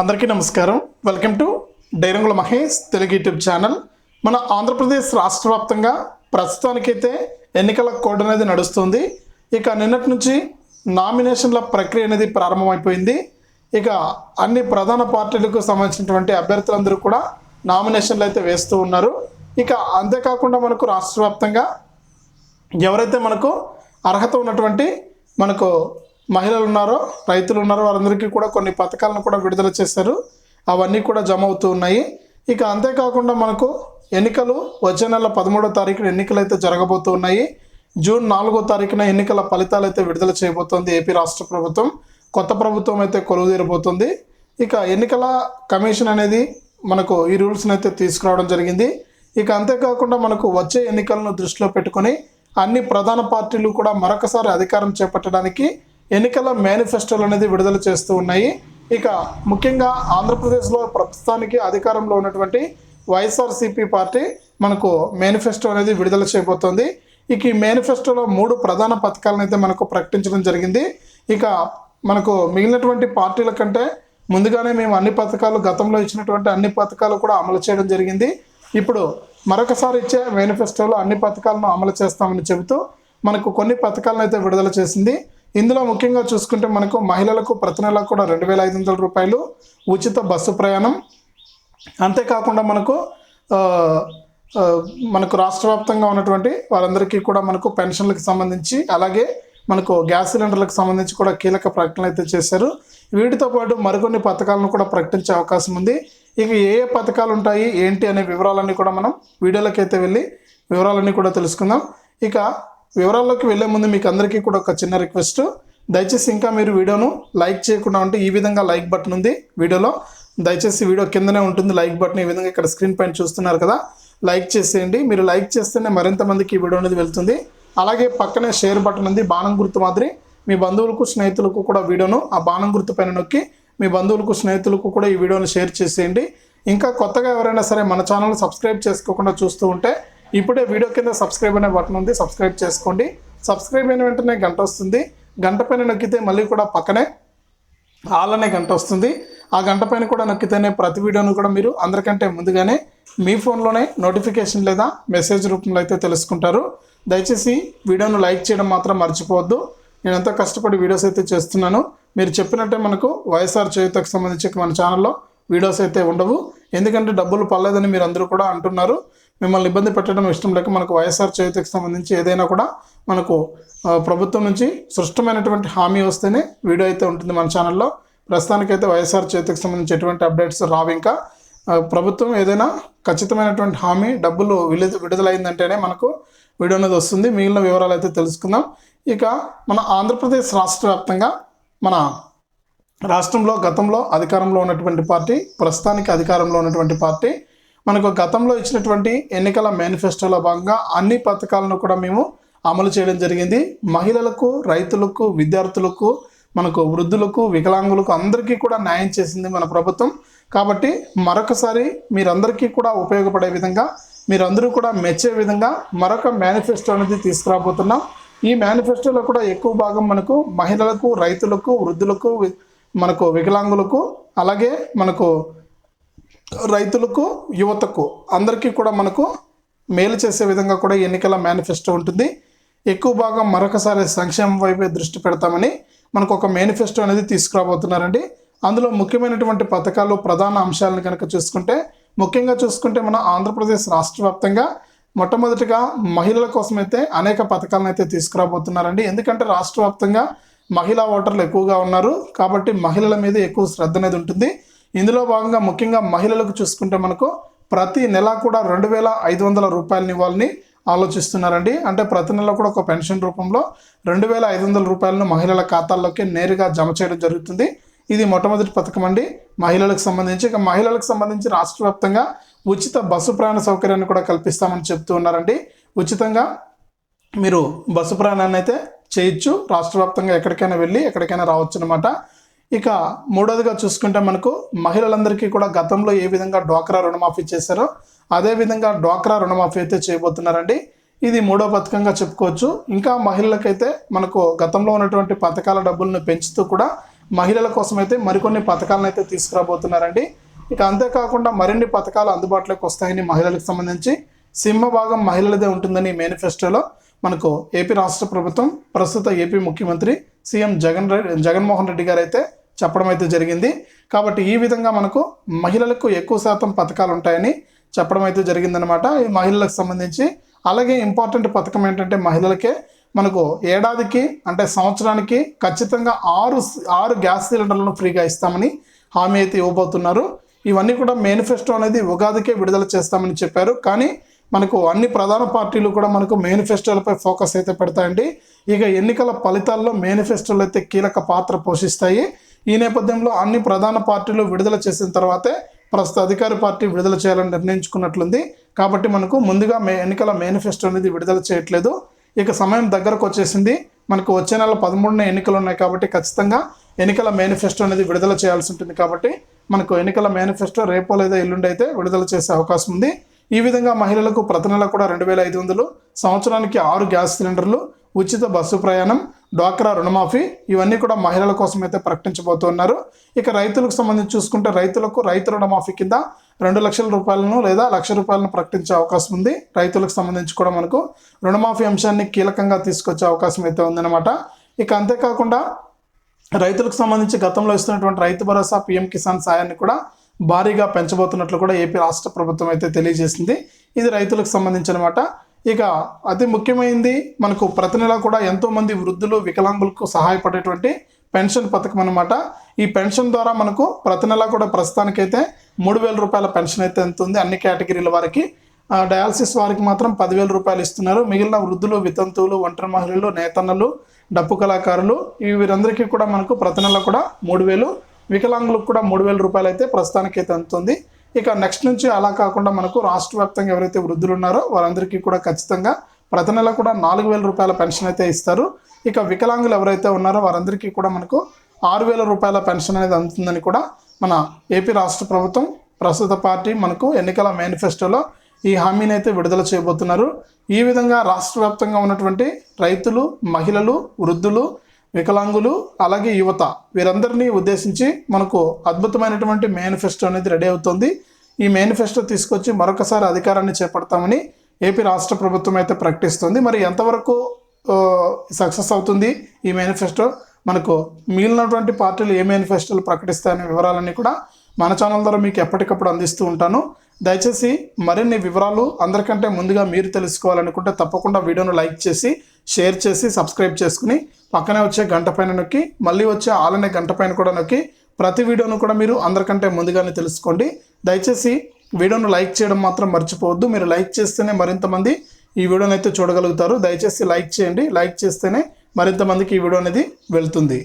అందరికీ నమస్కారం. Welcome to డైరంగుల మహేష్ తెలుగు యూట్యూబ్ ఛానల్. మన ఆంధ్రప్రదేశ్ రాష్ట్ర వ్యాప్తంగా ప్రస్తుతానికైతే ఎన్నికల కోడ్ అనేది నడుస్తుంది. ఇక నిన్నటి నుంచి నామినేషన్ల ప్రక్రియ అనేది ప్రారంభమైపోయింది. ఇక అన్ని ప్రధాన పార్టీలకు సంబంధించినటువంటి అభ్యర్థులందరూ కూడా నామినేషన్లు అయితే వేస్తూ ఉన్నారు. ఇక అంతేకాకుండా మనకు రాష్ట్ర వ్యాప్తంగా ఎవరైతే మనకు అర్హత ఉన్నటువంటి మనకు మహిళలు ఉన్నారో రైతులు ఉన్నారో వారందరికీ కూడా కొన్ని పథకాలను కూడా విడుదల చేశారు. అవన్నీ కూడా జమ అవుతూ ఉన్నాయి. ఇక అంతేకాకుండా మనకు ఎన్నికలు వచ్చే నెల పదమూడో తారీఖున ఎన్నికలు అయితే జరగబోతూ ఉన్నాయి. జూన్ నాలుగో తారీఖున ఎన్నికల ఫలితాలు అయితే విడుదల చేయబోతోంది ఏపీ రాష్ట్ర ప్రభుత్వం. కొత్త ప్రభుత్వం అయితే కొలువుదీరబోతుంది. ఇక ఎన్నికల కమిషన్ అనేది మనకు ఈ రూల్స్ని అయితే తీసుకురావడం జరిగింది. ఇక అంతేకాకుండా మనకు వచ్చే ఎన్నికలను దృష్టిలో పెట్టుకొని అన్ని ప్రధాన పార్టీలు కూడా మరొకసారి అధికారం చేపట్టడానికి ఎన్నికల మేనిఫెస్టోలు అనేది విడుదల చేస్తూ ఉన్నాయి. ఇక ముఖ్యంగా ఆంధ్రప్రదేశ్లో ప్రస్తుతానికి అధికారంలో ఉన్నటువంటి వైఎస్ఆర్సీపీ పార్టీ మనకు మేనిఫెస్టో అనేది విడుదల చేయబోతోంది. ఇక ఈ మేనిఫెస్టోలో మూడు ప్రధాన పథకాలను అయితే మనకు ప్రకటించడం జరిగింది. ఇక మనకు మిగిలినటువంటి పార్టీల కంటే ముందుగానే మేము అన్ని పథకాలు గతంలో ఇచ్చినటువంటి అన్ని పథకాలు కూడా అమలు చేయడం జరిగింది. ఇప్పుడు మరొకసారి ఇచ్చే మేనిఫెస్టోలో అన్ని పథకాలను అమలు చేస్తామని చెబుతూ మనకు కొన్ని పథకాలను అయితే విడుదల చేసింది. ఇందులో ముఖ్యంగా చూసుకుంటే మనకు మహిళలకు ప్రతి నెల కూడా రెండు వేల ఐదు వందల రూపాయలు ఉచిత బస్సు ప్రయాణం. అంతేకాకుండా మనకు మనకు రాష్ట్ర వ్యాప్తంగా ఉన్నటువంటి వారందరికీ కూడా మనకు పెన్షన్లకు సంబంధించి అలాగే మనకు గ్యాస్ సిలిండర్లకు సంబంధించి కూడా కీలక ప్రకటనలు అయితే చేశారు. వీటితో పాటు మరికొన్ని పథకాలను కూడా ప్రకటించే అవకాశం ఉంది. ఇక ఏ ఏ పథకాలు ఉంటాయి ఏంటి అనే వివరాలన్నీ కూడా మనం వీడియోలోకి అయితే వెళ్ళి వివరాలన్నీ కూడా తెలుసుకుందాం. ఇక వివరాల్లోకి వెళ్ళే ముందు మీకు అందరికీ కూడా ఒక చిన్న రిక్వెస్ట్. దయచేసి ఇంకా మీరు వీడియోను లైక్ చేయకుండా ఉంటే ఈ విధంగా లైక్ బటన్ ఉంది వీడియోలో. దయచేసి వీడియో కిందనే ఉంటుంది లైక్ బటన్ ఈ విధంగా ఇక్కడ స్క్రీన్ పైన చూస్తున్నారు కదా. లైక్ చేసేయండి. మీరు లైక్ చేస్తేనే మరింత మందికి ఈ వీడియో అనేది వెళ్తుంది. అలాగే పక్కనే షేర్ బటన్ ఉంది బాణం గుర్తు మాదిరి. మీ బంధువులకు స్నేహితులకు కూడా వీడియోను ఆ బాణం గుర్తు పైన నొక్కి మీ బంధువులకు స్నేహితులకు కూడా ఈ వీడియోను షేర్ చేసేయండి. ఇంకా కొత్తగా ఎవరైనా సరే మన ఛానల్ సబ్స్క్రైబ్ చేసుకోకుండా చూస్తూ ఉంటే ఇప్పుడే వీడియో కింద సబ్స్క్రైబ్ అనే బటన్ ఉంది సబ్స్క్రైబ్ చేసుకోండి. సబ్స్క్రైబ్ అయిన వెంటనే గంట వస్తుంది. గంట పైన నొక్కితే మళ్ళీ కూడా పక్కనే ఆల్ అనే గంట వస్తుంది. ఆ గంట పైన కూడా నొక్కితేనే ప్రతి వీడియోను కూడా మీరు అందరికంటే ముందుగానే మీ ఫోన్లోనే నోటిఫికేషన్ లేదా మెసేజ్ రూపంలో అయితే తెలుసుకుంటారు. దయచేసి వీడియోను లైక్ చేయడం మాత్రం మర్చిపోవద్దు. నేను ఎంతో కష్టపడి వీడియోస్ అయితే చేస్తున్నాను. మీరు చెప్పినట్టే మనకు వైఎస్ఆర్ చేయుతకు సంబంధించి మన ఛానల్లో వీడియోస్ అయితే ఉండవు. ఎందుకంటే డబ్బులు పర్లేదని మీరు అందరూ కూడా అంటున్నారు. మిమ్మల్ని ఇబ్బంది పెట్టడం ఇష్టం లేక మనకు వైఎస్ఆర్ చేతికి సంబంధించి ఏదైనా కూడా మనకు ప్రభుత్వం నుంచి సృష్టమైనటువంటి హామీ వస్తేనే వీడియో అయితే ఉంటుంది మన ఛానల్లో. ప్రస్తుతానికైతే వైఎస్ఆర్ చేతికి సంబంధించి ఎటువంటి అప్డేట్స్ రావు ఇంకా. ప్రభుత్వం ఏదైనా ఖచ్చితమైనటువంటి హామీ డబ్బులు విడుదల విడుదలైందంటేనే మనకు వీడియో అనేది వస్తుంది. మిగిలిన వివరాలు అయితే తెలుసుకుందాం. ఇక మన ఆంధ్రప్రదేశ్ రాష్ట్ర వ్యాప్తంగా మన రాష్ట్రంలో గతంలో అధికారంలో ఉన్నటువంటి పార్టీ ప్రస్తుతానికి అధికారంలో ఉన్నటువంటి పార్టీ మనకు గతంలో ఇచ్చినటువంటి ఎన్నికల మేనిఫెస్టోలో భాగంగా అన్ని పథకాలను కూడా మేము అమలు చేయడం జరిగింది. మహిళలకు రైతులకు విద్యార్థులకు మనకు వృద్ధులకు వికలాంగులకు అందరికీ కూడా న్యాయం చేసింది మన ప్రభుత్వం. కాబట్టి మరొకసారి మీరందరికీ కూడా ఉపయోగపడే విధంగా మీరందరూ కూడా మెచ్చే విధంగా మరొక మేనిఫెస్టో అనేది తీసుకురాబోతున్నాం. ఈ మేనిఫెస్టోలో కూడా ఎక్కువ భాగం మనకు మహిళలకు రైతులకు వృద్ధులకు మనకు వికలాంగులకు అలాగే మనకు రైతులకు యువతకు అందరికీ కూడా మనకు మేలు చేసే విధంగా కూడా ఎన్నికల మేనిఫెస్టో ఉంటుంది. ఎక్కువ భాగం మరొకసారి సంక్షేమం వైపే దృష్టి పెడతామని మనకు ఒక మేనిఫెస్టో అనేది తీసుకురాబోతున్నారండి. అందులో ముఖ్యమైనటువంటి పథకాలు ప్రధాన అంశాలను కనుక చూసుకుంటే ముఖ్యంగా చూసుకుంటే మన ఆంధ్రప్రదేశ్ రాష్ట్ర వ్యాప్తంగా మొట్టమొదటిగా మహిళల కోసమైతే అనేక పథకాలను అయితే తీసుకురాబోతున్నారండి. ఎందుకంటే రాష్ట్ర వ్యాప్తంగా మహిళా ఓటర్లు ఎక్కువగా ఉన్నారు కాబట్టి మహిళల మీద ఎక్కువ శ్రద్ధ అనేది ఉంటుంది. ఇందులో భాగంగా ముఖ్యంగా మహిళలకు చూసుకుంటే మనకు ప్రతి నెల కూడా రెండు వేల ఐదు వందల రూపాయలని ఇవ్వాలని ఆలోచిస్తున్నారండి. అంటే ప్రతి నెల కూడా ఒక పెన్షన్ రూపంలో రెండు వేల ఐదు వందల రూపాయలను మహిళల ఖాతాల్లోకి నేరుగా జమ చేయడం జరుగుతుంది. ఇది మొట్టమొదటి పథకం అండి. మహిళలకు సంబంధించి ఇక మహిళలకు సంబంధించి రాష్ట్ర వ్యాప్తంగా ఉచిత బస్సు ప్రయాణ సౌకర్యాన్ని కూడా కల్పిస్తామని చెప్తూ ఉన్నారండి. ఉచితంగా మీరు బస్సు ప్రయాణాన్ని అయితే చేయొచ్చు. రాష్ట్ర వ్యాప్తంగా ఎక్కడికైనా వెళ్ళి ఎక్కడికైనా రావచ్చు అనమాట ఇక మూడోదిగా చూసుకుంటే మనకు మహిళలందరికీ కూడా గతంలో ఏ విధంగా డ్వాక్రా రుణమాఫీ చేశారో అదే విధంగా డ్వాక్రా రుణమాఫీ అయితే చేయబోతున్నారండి. ఇది మూడో పథకంగా చెప్పుకోవచ్చు. ఇంకా మహిళలకైతే మనకు గతంలో ఉన్నటువంటి పథకాల డబ్బులను పెంచుతూ కూడా మహిళల కోసం అయితే మరికొన్ని పథకాలను అయితే తీసుకురాబోతున్నారండి. ఇక అంతేకాకుండా మరిన్ని పథకాలు అందుబాటులోకి వస్తాయని మహిళలకు సంబంధించి. సింహభాగం మహిళలదే ఉంటుందని మేనిఫెస్టోలో మనకు ఏపీ రాష్ట్ర ప్రభుత్వం ప్రస్తుత ఏపీ ముఖ్యమంత్రి సీఎం జగన్ రెడ్డి జగన్మోహన్ రెడ్డి గారు అయితే చెప్పడం అయితే జరిగింది. కాబట్టి ఈ విధంగా మనకు మహిళలకు ఎక్కువ శాతం పథకాలు ఉంటాయని చెప్పడం అయితే జరిగిందనమాట ఈ మహిళలకు సంబంధించి అలాగే ఇంపార్టెంట్ పథకం ఏంటంటే మహిళలకే మనకు ఏడాదికి అంటే సంవత్సరానికి ఖచ్చితంగా ఆరు ఆరు గ్యాస్ సిలిండర్లను ఫ్రీగా ఇస్తామని హామీ అయితే ఇవ్వబోతున్నారు. ఇవన్నీ కూడా మేనిఫెస్టో అనేది ఉగాదికే విడుదల చేస్తామని చెప్పారు. కానీ మనకు అన్ని ప్రధాన పార్టీలు కూడా మనకు మేనిఫెస్టోలపై ఫోకస్ అయితే పెడతాయండి. ఇక ఎన్నికల ఫలితాల్లో మేనిఫెస్టోలు అయితే కీలక పాత్ర పోషిస్తాయి. ఈ నేపథ్యంలో అన్ని ప్రధాన పార్టీలు విడుదల చేసిన తర్వాతే ప్రస్తుత అధికార పార్టీ విడుదల చేయాలని నిర్ణయించుకున్నట్లుంది. కాబట్టి మనకు ముందుగా మే ఎన్నికల మేనిఫెస్టో అనేది విడుదల చేయట్లేదు. ఇక సమయం దగ్గరకు వచ్చేసింది. మనకు వచ్చే నెల పదమూడున ఎన్నికలు ఉన్నాయి కాబట్టి ఖచ్చితంగా ఎన్నికల మేనిఫెస్టో అనేది విడుదల చేయాల్సి ఉంటుంది కాబట్టి మనకు ఎన్నికల మేనిఫెస్టో రేపో లేదా ఎల్లుండి అయితే విడుదల చేసే అవకాశం ఉంది. ఈ విధంగా మహిళలకు ప్రతి నెల కూడా రెండు వేల ఐదు వందలు సంవత్సరానికి ఆరు గ్యాస్ సిలిండర్లు ఉచిత బస్సు ప్రయాణం డ్వాక్రా రుణమాఫీ ఇవన్నీ కూడా మహిళల కోసం అయితే ప్రకటించబోతున్నారు. ఇక రైతులకు సంబంధించి చూసుకుంటే రైతులకు రైతు రుణమాఫీ కింద రెండు లక్షల రూపాయలను లేదా లక్ష రూపాయలను ప్రకటించే అవకాశం ఉంది. రైతులకు సంబంధించి కూడా మనకు రుణమాఫీ అంశాన్ని కీలకంగా తీసుకొచ్చే అవకాశం అయితే ఉందన్నమాట. ఇక అంతేకాకుండా రైతులకు సంబంధించి గతంలో ఇస్తున్నటువంటి రైతు భరోసా పీఎం కిసాన్ సాయాన్ని కూడా భారీగా పెంచబోతున్నట్లు కూడా ఏపీ రాష్ట్ర ప్రభుత్వం అయితే తెలియజేసింది. ఇది రైతులకు సంబంధించిన అనమాట ఇక అతి ముఖ్యమైనది మనకు ప్రతి నెల కూడా ఎంతోమంది వృద్ధులు వికలాంగులకు సహాయపడేటువంటి పెన్షన్ పథకం అనమాట ఈ పెన్షన్ ద్వారా మనకు ప్రతి నెల కూడా ప్రస్తుతానికైతే మూడు వేల రూపాయల పెన్షన్ అయితే ఎంత ఉంది అన్ని కేటగిరీల వారికి డయాలసిస్ వారికి మాత్రం పదివేల రూపాయలు ఇస్తున్నారు. మిగిలిన వృద్ధులు వితంతువులు ఒంటరి మహిళలు నేతన్నలు డప్పు కళాకారులు ఈ వీరందరికీ కూడా మనకు ప్రతి నెల కూడా మూడు వేలు వికలాంగులకు కూడా మూడు వేల రూపాయలు అయితే ప్రస్తుతానికి అయితే అందుతుంది. ఇక నెక్స్ట్ నుంచి అలా కాకుండా మనకు రాష్ట్ర వ్యాప్తంగా ఎవరైతే వృద్ధులు ఉన్నారో వారందరికీ కూడా ఖచ్చితంగా ప్రతి నెల కూడా నాలుగు వేల రూపాయల పెన్షన్ అయితే ఇస్తారు. ఇక వికలాంగులు ఎవరైతే ఉన్నారో వారందరికీ కూడా మనకు ఆరు వేల రూపాయల పెన్షన్ అనేది అందుతుందని కూడా మన ఏపీ రాష్ట్ర ప్రభుత్వం ప్రస్తుత పార్టీ మనకు ఎన్నికల మేనిఫెస్టోలో ఈ హామీని అయితే విడుదల చేయబోతున్నారు. ఈ విధంగా రాష్ట్ర వ్యాప్తంగా ఉన్నటువంటి రైతులు మహిళలు వృద్ధులు వికలాంగులు అలాగే యువత వీరందరినీ ఉద్దేశించి మనకు అద్భుతమైనటువంటి మేనిఫెస్టో అనేది రెడీ అవుతుంది. ఈ మేనిఫెస్టో తీసుకొచ్చి మరొకసారి అధికారాన్ని చేపడతామని ఏపీ రాష్ట్ర ప్రభుత్వం అయితే ప్రకటిస్తుంది. మరి ఎంతవరకు సక్సెస్ అవుతుంది ఈ మేనిఫెస్టో? మనకు మిగిలినటువంటి పార్టీలు ఏ మేనిఫెస్టోలు ప్రకటిస్తాయనే వివరాలన్నీ కూడా మన ఛానల్ ద్వారా మీకు ఎప్పటికప్పుడు అందిస్తూ ఉంటాను. దయచేసి మరిన్ని వివరాలు అందరికంటే ముందుగా మీరు తెలుసుకోవాలనుకుంటే తప్పకుండా వీడియోను లైక్ చేసి షేర్ చేసి సబ్స్క్రైబ్ చేసుకుని పక్కనే వచ్చే గంట పైన నొక్కి మళ్ళీ వచ్చే ఆలనే గంట పైన కూడా నొక్కి ప్రతి వీడియోను కూడా మీరు అందరికంటే ముందుగానే తెలుసుకోండి. దయచేసి వీడియోను లైక్ చేయడం మాత్రం మర్చిపోవద్దు. మీరు లైక్ చేస్తేనే మరింతమంది ఈ వీడియోని అయితే చూడగలుగుతారు. దయచేసి లైక్ చేయండి. లైక్ చేస్తేనే మరింతమందికి ఈ వీడియో అనేది వెళ్తుంది.